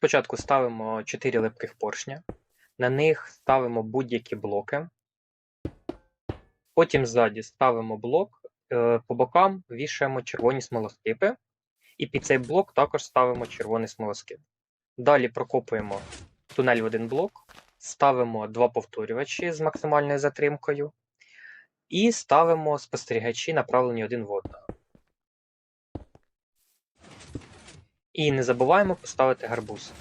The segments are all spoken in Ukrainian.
Спочатку ставимо 4 липких поршня, на них ставимо будь-які блоки. Потім ззаді ставимо блок, е, по бокам вішаємо червоні смолоскипи, і під цей блок також ставимо червоний смолоскип. Далі прокопуємо тунель в один блок, ставимо два повторювачі з максимальною затримкою, і ставимо спостерігачі, направлені один в одного. І не забуваємо поставити гарбуз.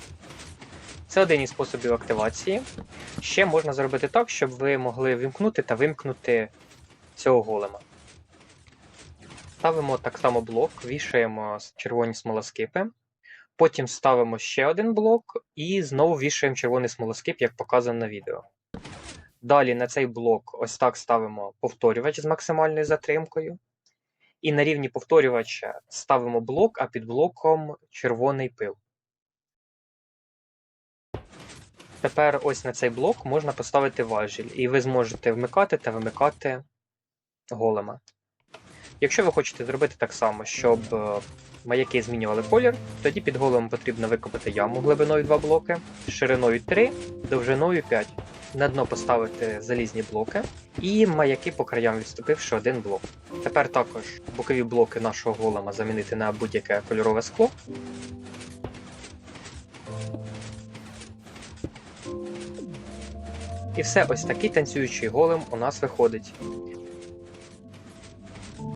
Це один із способів активації. Ще можна зробити так, щоб ви могли вимкнути та вимкнути цього голема. Ставимо так само блок, вішаємо червоні смолоскипи. Потім ставимо ще один блок і знову вішаємо червоний смолоскип, як показано на відео. Далі на цей блок ось так ставимо повторювач з максимальною затримкою. І на рівні повторювача ставимо блок, а під блоком червоний пил. Тепер ось на цей блок можна поставити важіль, і ви зможете вмикати та вимикати голема. Якщо ви хочете зробити так само, щоб е, маяки змінювали колір, тоді під големом потрібно викопати яму глибиною 2 блоки, шириною 3, довжиною 5. На дно поставити залізні блоки і маяки по краям відступивши один блок. Тепер також бокові блоки нашого голема замінити на будь-яке кольорове скло. І все, ось такий танцюючий голем у нас виходить.